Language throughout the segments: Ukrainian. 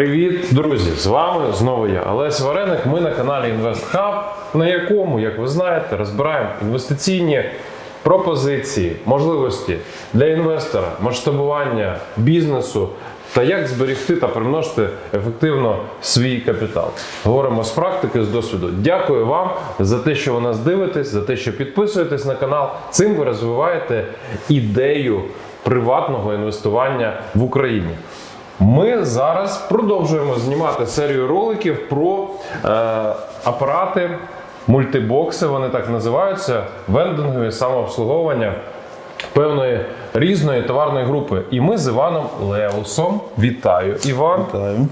Привіт, друзі! З вами знову я, Олесь Вареник. Ми на каналі InvestHub, на якому, як ви знаєте, розбираємо інвестиційні пропозиції, можливості для інвестора, масштабування бізнесу та як зберегти та примножити ефективно свій капітал. Говоримо з практики, з досвіду. Дякую вам за те, що ви нас дивитесь, за те, що підписуєтесь на канал. Цим ви розвиваєте ідею приватного інвестування в Україні. Ми зараз продовжуємо знімати серію роликів про е, апарати, мультибокси, вони так називаються, вендингові самообслуговування певної різної товарної групи. І ми з Іваном Леусом. Вітаю, Іван. Вітаю.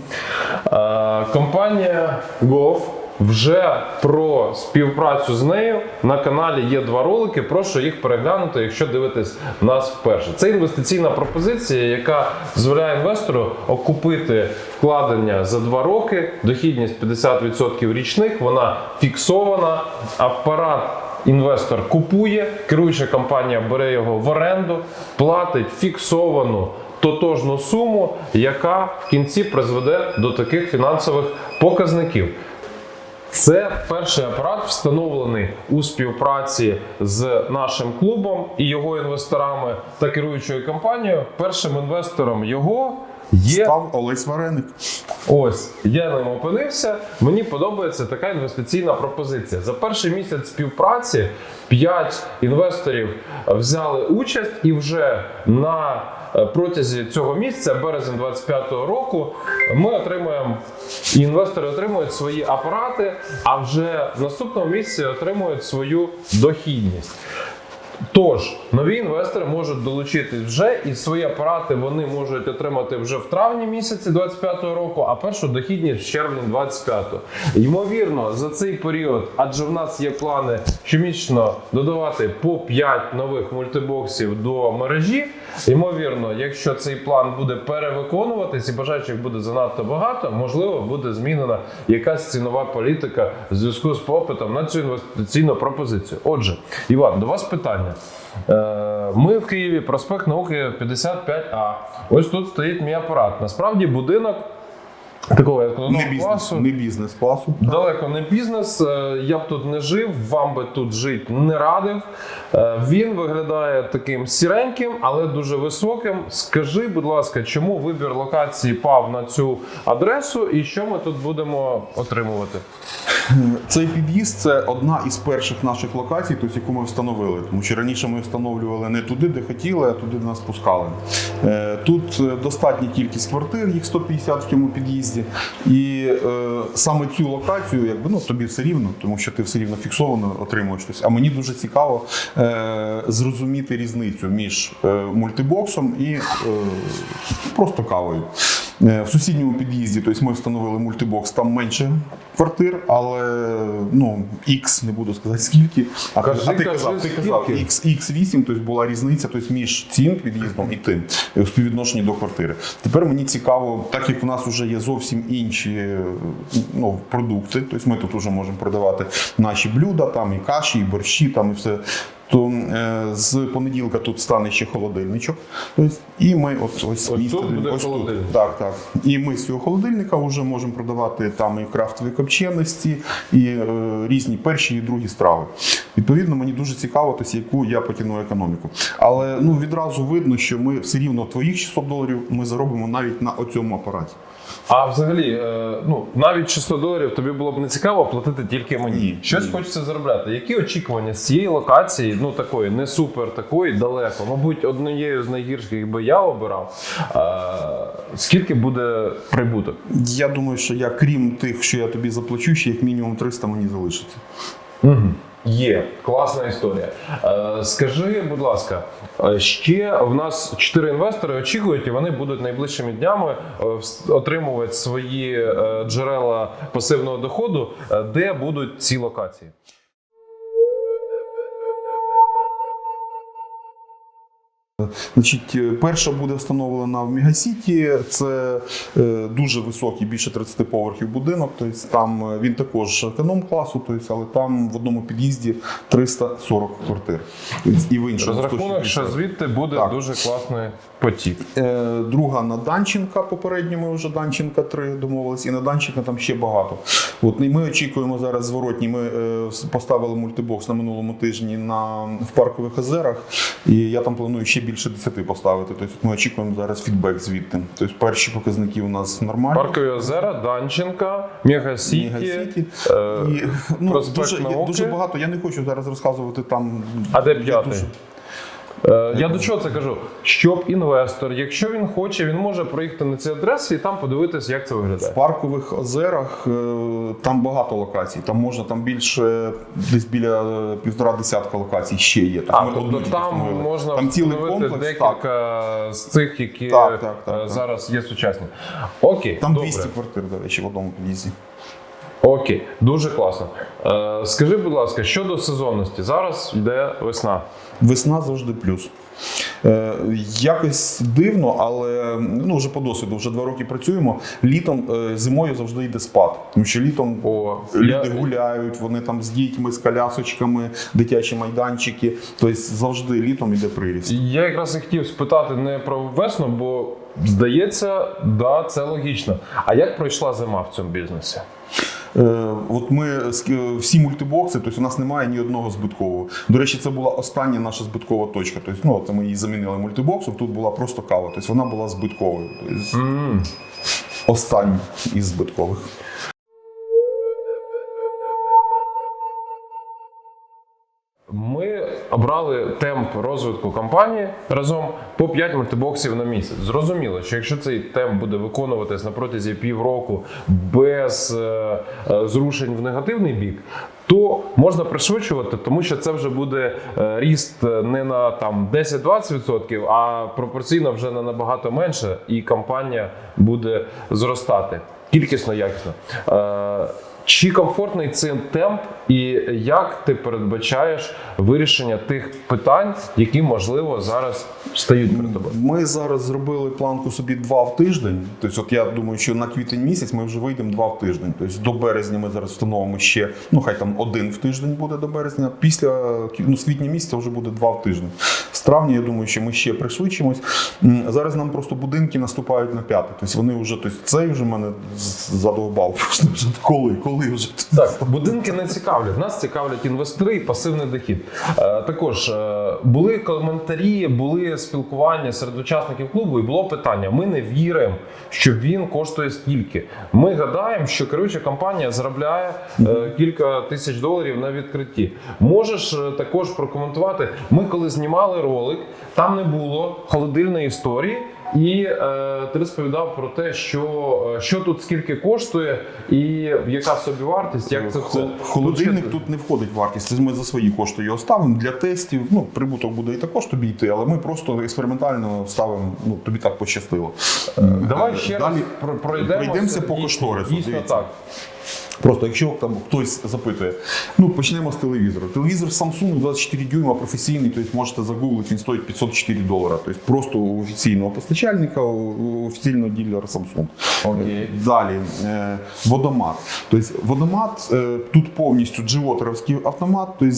Е, компанія Gov вже про співпрацю з нею на каналі є два ролики. Прошу їх переглянути, якщо дивитесь нас вперше. Це інвестиційна пропозиція, яка дозволяє інвестору окупити вкладення за два роки. Дохідність 50% річних. Вона фіксована. Апарат інвестор купує, керуюча компанія бере його в оренду, платить фіксовану тотожну суму, яка в кінці призведе до таких фінансових показників. Це перший апарат, встановлений у співпраці з нашим клубом і його інвесторами та керуючою компанією. Першим інвестором його є Став Олесь Вареник. Ось я ним опинився. Мені подобається така інвестиційна пропозиція. За перший місяць співпраці 5 інвесторів взяли участь, і вже на е, протязі цього місяця, березень 25-го року, ми отримуємо. і Інвестори отримують свої апарати, а вже в наступному місяці отримують свою дохідність. Тож нові інвестори можуть долучитись вже, і свої апарати вони можуть отримати вже в травні місяці 25-го року, а першу дохідність в червні 25-го. Ймовірно, за цей період, адже в нас є плани щомісячно додавати по 5 нових мультибоксів до мережі. Ймовірно, якщо цей план буде перевиконуватись і бажаючих буде занадто багато, можливо, буде змінена якась цінова політика в зв'язку з попитом на цю інвестиційну пропозицію. Отже, Іван, до вас питання. Е, Ми в Києві, проспект науки 55А. Ось тут стоїть мій апарат. Насправді будинок такого економного Не бізнес, класу. не бізнес класу. Далеко не бізнес. Е, Я б тут не жив, вам би тут жити не радив. Е, Він виглядає таким сіреньким, але дуже високим. Скажи, будь ласка, чому вибір локації пав на цю адресу і що ми тут будемо отримувати? Цей під'їзд це одна із перших наших локацій, тобто, яку ми встановили. Тому що раніше ми встановлювали не туди, де хотіли, а туди, нас пускали. Е, Тут е, достатня кількість квартир, їх 150 в цьому під'їзді. І е, саме цю локацію, якби ну тобі все рівно, тому що ти все рівно фіксовано отримуєш щось. А мені дуже цікаво зрозуміти різницю між мультибоксом і просто кавою. Е, В сусідньому під'їзді, тобто ми встановили мультибокс, там менше квартир, але ну, X, не буду сказати скільки. А, Кажи, а ти кажи, казав, ти казав? X, X8, тобто була різниця тобто, між цим під'їздом і тим е, в співвідношенні до квартири. Тепер мені цікаво, так як в нас вже є зовсім інші е, ну, продукти, тобто ми тут вже можемо продавати наші блюда, там і каші, і борщі, там і все. То е, з понеділка тут стане ще холодильничок. Тобто, і ми от ось, тут містили- буде ось холодильник. Так, так. І ми з цього холодильника вже можемо продавати там і крафтові копченості, і е, різні перші і другі страви. Відповідно, мені дуже цікаво, тобто, яку я потягну економіку. Але ну відразу видно, що ми все рівно твоїх 600 доларів ми заробимо навіть на оцьому апараті. А взагалі, е, ну навіть 600 доларів тобі було б не цікаво платити тільки мені. Ні, Щось ні. хочеться заробляти. Які очікування з цієї локації, ну такої, не супер такої, далеко, мабуть, однією з найгірших би я обирав. Е, скільки буде прибуток? Я думаю, що я, крім тих, що я тобі заплачу, ще як мінімум 300 мені залишиться. Є класна історія. Е, скажи, будь ласка, е, ще в нас чотири інвестори очікують, і вони будуть найближчими днями е, отримувати свої джерела пасивного доходу, де будуть ці локації. Значить, е, перша буде встановлена в Мегасіті. Це е, дуже високий, більше 30 поверхів будинок. Тобто там е, він також економ класу, тобто, але там в одному під'їзді 340 квартир. І в іншому Розрахунок, що звідти буде Так. дуже класний потік. Друга на Данченка, попередньо ми вже Данченка 3 домовились, і на Данченка там ще багато. От, і ми очікуємо зараз зворотні. Ми поставили мультибокс на минулому тижні на, в паркових озерах, і я там планую ще більше 10 поставити. Тобто ми очікуємо зараз фідбек звідти. Тобто перші показники у нас нормальні. Паркові озера, Данченка, Мегасіті. Мегасіті. е, І, ну, проспект дуже, Науки. дуже багато. Я не хочу зараз розказувати там. А де п'ятий? Е, Я до чого це кажу? Щоб інвестор, якщо він хоче, він може проїхати на ці адреси і там подивитися, як це виглядає. В паркових озерах е, там багато локацій. Там можна там більше десь біля е, півтора десятка локацій ще є. А, ми тобто там можна там цілий комплекс. Так, декілька з цих, які Так, так, так, так. зараз є сучасні. Окей, там добре. 200 квартир, до речі, в одному під'їзді. Окей, дуже класно. Е, скажи, будь ласка, щодо сезонності, зараз йде весна. Весна завжди плюс. Е, якось дивно, але ну вже по досвіду, вже два роки працюємо. Літом е, зимою завжди йде спад. Тому що літом О, люди я- гуляють, вони там з дітьми, з колясочками, дитячі майданчики. Тобто завжди літом йде приріст. Я якраз і хотів спитати не про весну, бо здається, да, це логічно. А як пройшла зима в цьому бізнесі? Е, От ми всі мультибокси, тобто у нас немає ні одного збиткового. До речі, це була остання наша збиткова точка. Тобто, ну, це ми її замінили мультибоксом, тут була просто кава. Тобто вона була збитковою. Тобто, mm. Остання із збиткових. Ми обрали темп розвитку компанії разом по 5 мультибоксів на місяць. Зрозуміло, що якщо цей темп буде виконуватись на протязі півроку без е, е, зрушень в негативний бік, то можна пришвидшувати, тому що це вже буде е, ріст е, не на там 10-20%, а пропорційно вже на набагато менше, і компанія буде зростати кількісно, якісно. Е, чи комфортний цей темп, і як ти передбачаєш вирішення тих питань, які можливо зараз стають перед тобою? Ми зараз зробили планку собі два в тиждень. Тобто, от я думаю, що на квітень місяць ми вже вийдемо два в тиждень. Тобто до березня ми зараз встановимо ще, ну хай там один в тиждень буде до березня. Після ну, з квітня місяця вже буде два в тиждень. З травня, я думаю, що ми ще пришвидшимось. Зараз нам просто будинки наступають на п'яте. Тобто вони вже, тобто цей вже мене задовбав. Просто вже коли, коли вже. Так, будинки не цікавлять. Нас цікавлять інвестори і пасивний дохід. Е, також е, були коментарі, були спілкування серед учасників клубу, і було питання: ми не віримо, що він коштує стільки. Ми гадаємо, що керуюча компанія заробляє е, кілька тисяч доларів на відкритті. Можеш також прокоментувати. Ми коли знімали ролик, там не було холодильної історії. І е, ти розповідав про те, що, е, що тут скільки коштує, і яка собівартість, як це все Холодильник тут не входить в вартість. Ми за свої кошти його ставимо для тестів. Ну, прибуток буде і також тобі йти, але ми просто експериментально ставимо. Ну тобі так пощастило. Давай Е, ще далі раз про- пройдемося. пройдемося по кошторису. Дійсно Дивіться. так. Просто якщо там хтось запитує, ну почнемо з телевізора. Телевізор Samsung 24 дюйма професійний, тобто можете загуглити, він стоїть 504 долара. Тобто просто у офіційного постачальника, у офіційного ділера Samsung. Е, Далі е, водомат. Тобто водомат е, тут повністю джиотеровський автомат. Тобто,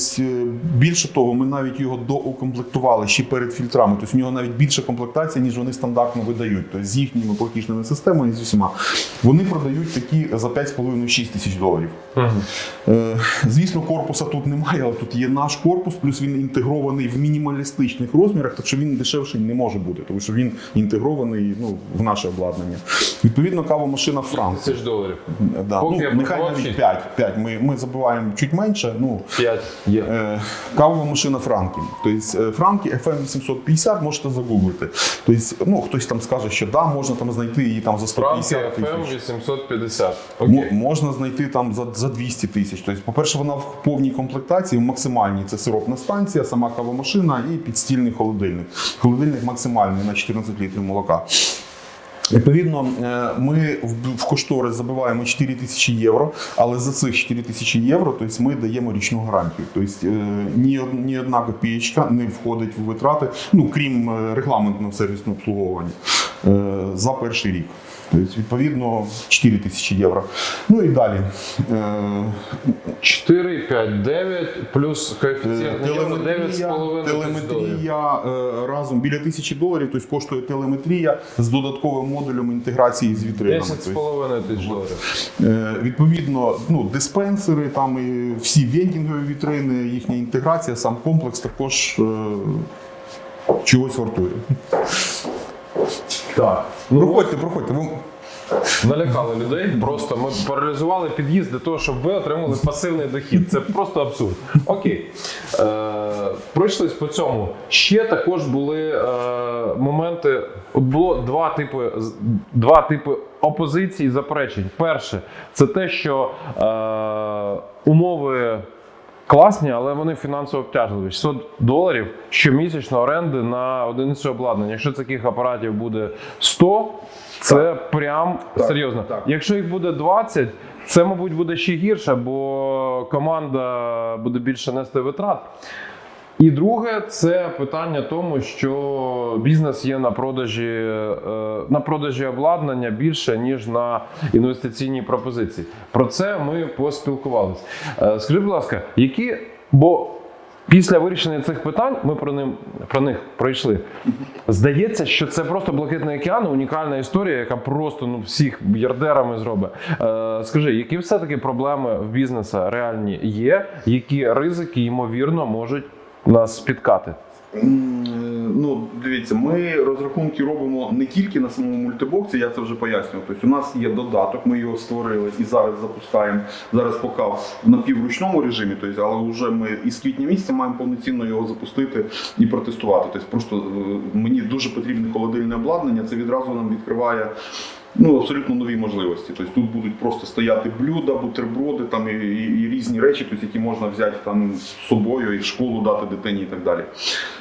більше того, ми навіть його доукомплектували ще перед фільтрами. Тобто в нього навіть більша комплектація, ніж вони стандартно видають. Тобто з їхніми платіжними системами з усіма. Вони продають такі за 5,5-6 тисяч доларів. Е, Звісно, корпуса тут немає, але тут є наш корпус, плюс він інтегрований в мінімалістичних розмірах, так що він дешевший не може бути, тому що він інтегрований ну, в наше обладнання. Відповідно, кавомашина Франк. Тисяч доларів. Да. Поки Ну, нехай навіть 5. 5. Ми, ми забуваємо чуть менше. Ну, П'ять є. Е, Кавова машина Франкі. Тобто е, Франкі FM 850 можете загуглити. Тобто, ну, хтось там скаже, що да, можна там знайти її там за Франки 150 FM тисяч. 850. Мо- Окей. Можна знайти там за, за 200 тисяч. Тобто, по-перше, вона в повній комплектації, в максимальній це сиропна станція, сама кавомашина і підстільний холодильник. Холодильник максимальний на 14 літрів молока. Відповідно, е, ми в- кошторис забиваємо 4 тисячі євро, але за цих 4 тисячі євро тобто ми даємо річну гарантію. Тобто е, ні, одна копієчка не входить в витрати, ну крім е, регламентного сервісного обслуговування за перший рік. Тобто, відповідно, 4 тисячі євро. Ну і далі. Е, 4, 5, 9 плюс коефіцієнт євро 9,5 телеметрія е, разом біля тисячі доларів, тобто коштує телеметрія з додатковим модулем інтеграції з вітринами. Тобто, 10,5 тисяч доларів. Е, Відповідно, ну, диспенсери, там і всі вендінгові вітрини, їхня інтеграція, сам комплекс також е, чогось вартує. Так. Ну, Проходьте, проходьте. Ви- налякали людей. Просто ми паралізували під'їзд для того, щоб ви отримали пасивний дохід. Це просто абсурд. Окей. Е, пройшлись по цьому. Ще також були е, моменти. От було два типи, два типи опозиції і заперечень. Перше, це те, що е, умови. Класні, але вони фінансово обтяжливі. 600 доларів щомісячно оренди на одиницю обладнання. Якщо таких апаратів буде 100, це прям Так, серйозно. так. Якщо їх буде 20, це, мабуть, буде ще гірше, бо команда буде більше нести витрат. І друге, це питання тому, що бізнес є на продажі, е, на продажі обладнання більше, ніж на інвестиційній пропозиції. Про це ми поспілкувалися. Е, Скажіть, будь ласка, які. Бо після вирішення цих питань ми про, ним, про них пройшли. Здається, що це просто блакитний океан, унікальна історія, яка просто ну, всіх ярдерами зробить. Е, скажи, які все-таки проблеми в бізнесу реальні є, які ризики, ймовірно, можуть нас спіткати? М, е, Ну, дивіться, ми розрахунки робимо не тільки на самому мультибоксі, я це вже пояснював. Тобто у нас є додаток, ми його створили і зараз запускаємо. Зараз поки в напівручному режимі, тобто, але вже ми із квітня місяця маємо повноцінно його запустити і протестувати. Тобто просто е, мені дуже потрібне холодильне обладнання, це відразу нам відкриває. Ну, абсолютно нові можливості. Тобто тут будуть просто стояти блюда, бутерброди там і, і, і різні речі, тобто, які можна взяти там з собою і в школу дати дитині і так далі.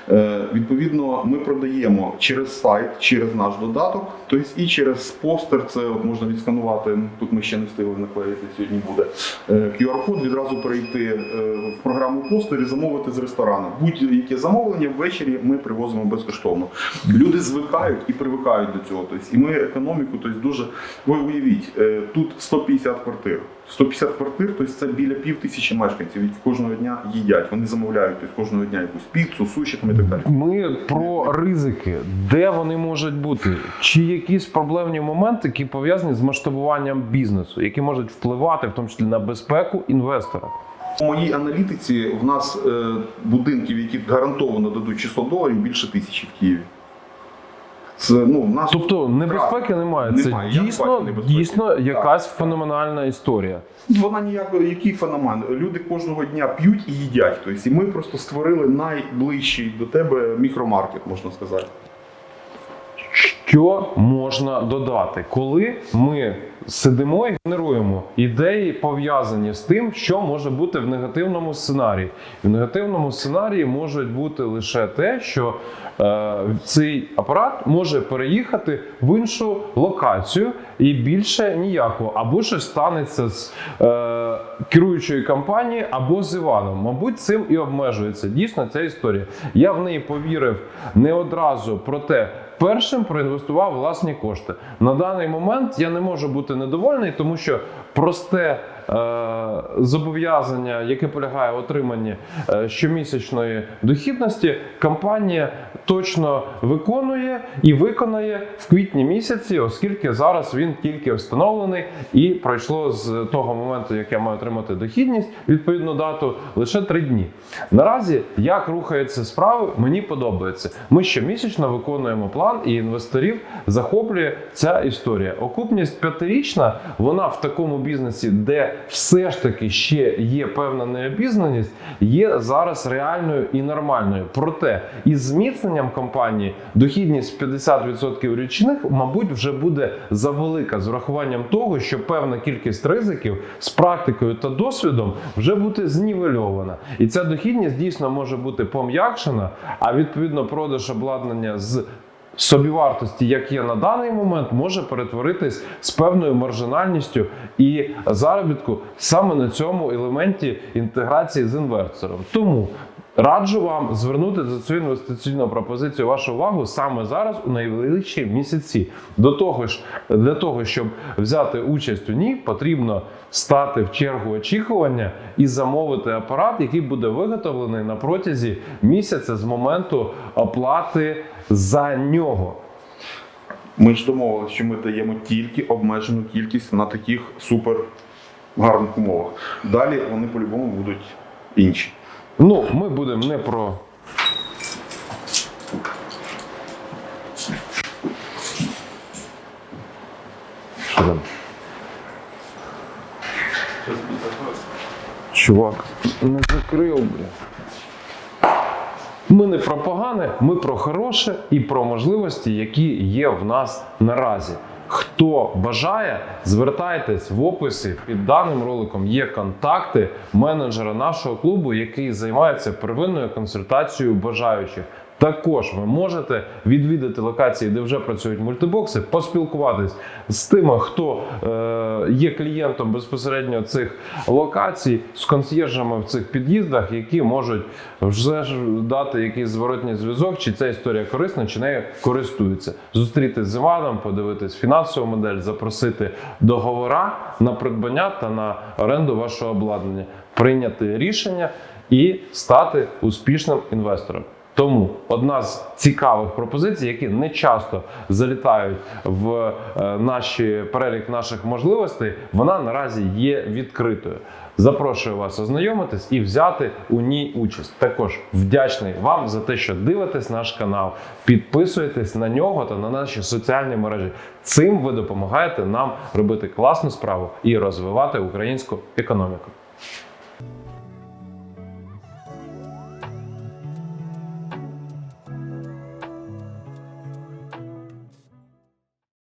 Е, відповідно, ми продаємо через сайт, через наш додаток, тобто і через постер. Це от можна відсканувати. Тут ми ще не встигли наклеїти. Сьогодні буде е, QR-код. Відразу перейти е, в програму постер і замовити з ресторану. Будь-яке замовлення ввечері ми привозимо безкоштовно. Люди звикають і привикають до цього. Тобто, і ми економіку, тобто дуже ви уявіть, е, тут 150 квартир. 150 квартир, тобто це біля пів тисячі мешканців, які кожного дня їдять. Вони замовляють тобто, кожного дня якусь піцу, суші там і так далі. Ми про ризики, де вони можуть бути, чи якісь проблемні моменти, які пов'язані з масштабуванням бізнесу, які можуть впливати в тому числі на безпеку інвестора. У моїй аналітиці в нас е, будинків, які гарантовано дадуть 600 доларів, більше тисячі в Києві. Це ну в нас Тобто небезпеки немає. Це Немає. Дійсно, дійсно якась Так. феноменальна історія. вона ніякої який феномен. Люди кожного дня п'ють і їдять. Тобто, і ми просто створили найближчий до тебе мікромаркет, можна сказати. Що можна додати, коли ми сидимо і генеруємо ідеї, пов'язані з тим, що може бути в негативному сценарії. В негативному сценарії може бути лише те, що е, цей апарат може переїхати в іншу локацію і більше ніякого, або щось станеться з е, керуючої компанії, або з Іваном. Мабуть, цим і обмежується дійсно ця історія. Я в неї повірив не одразу, проте першим проінвестував власні кошти. На даний момент я не можу бути недовольний, тому що просте зобов'язання, яке полягає в отриманні е, щомісячної дохідності, компанія точно виконує і виконає в квітні місяці, оскільки зараз він тільки встановлений і пройшло з того моменту, як я маю отримати дохідність, відповідну дату, лише три дні. Наразі як рухаються справи, мені подобається. Ми щомісячно виконуємо план, і інвесторів захоплює ця історія. Окупність п'ятирічна, вона в такому бізнесі, де все ж таки ще є певна необізнаність, є зараз реальною і нормальною. Проте із зміцненням компанії дохідність в 50% річних, мабуть, вже буде завелика з урахуванням того, що певна кількість ризиків з практикою та досвідом вже буде знівельована. І ця дохідність дійсно може бути пом'якшена, а відповідно продаж обладнання з собівартості, як є на даний момент, може перетворитись з певною маржинальністю і заробітку саме на цьому елементі інтеграції з інвестором. Тому раджу вам звернути за цю інвестиційну пропозицію вашу увагу саме зараз у найближчі місяці. До того ж, для того, щоб взяти участь у ній, потрібно стати в чергу очікування і замовити апарат, який буде виготовлений на протязі місяця з моменту оплати за нього. Ми ж домовилися, що ми даємо тільки обмежену кількість на таких супер гарних умовах. Далі вони по-любому будуть інші. Ну, ми будемо не про. Що там? Чувак, не закрив, бля. Ми не про погане, ми про хороше і про можливості, які є в нас наразі. Хто бажає, звертайтесь в описі під даним роликом. Є контакти менеджера нашого клубу, який займається первинною консультацією бажаючих. Також ви можете відвідати локації, де вже працюють мультибокси, поспілкуватись з тими, хто е, є клієнтом безпосередньо цих локацій, з консьєржами в цих під'їздах, які можуть вже дати якийсь зворотній зв'язок, чи ця історія корисна, чи нею користуються. Зустрітись з Іваном, подивитись фінансову модель, запросити договора на придбання та на оренду вашого обладнання, прийняти рішення і стати успішним інвестором. Тому одна з цікавих пропозицій, які не часто залітають в е, наші перелік наших можливостей, вона наразі є відкритою. Запрошую вас ознайомитись і взяти у ній участь. Також вдячний вам за те, що дивитесь наш канал, підписуєтесь на нього та на наші соціальні мережі. Цим ви допомагаєте нам робити класну справу і розвивати українську економіку.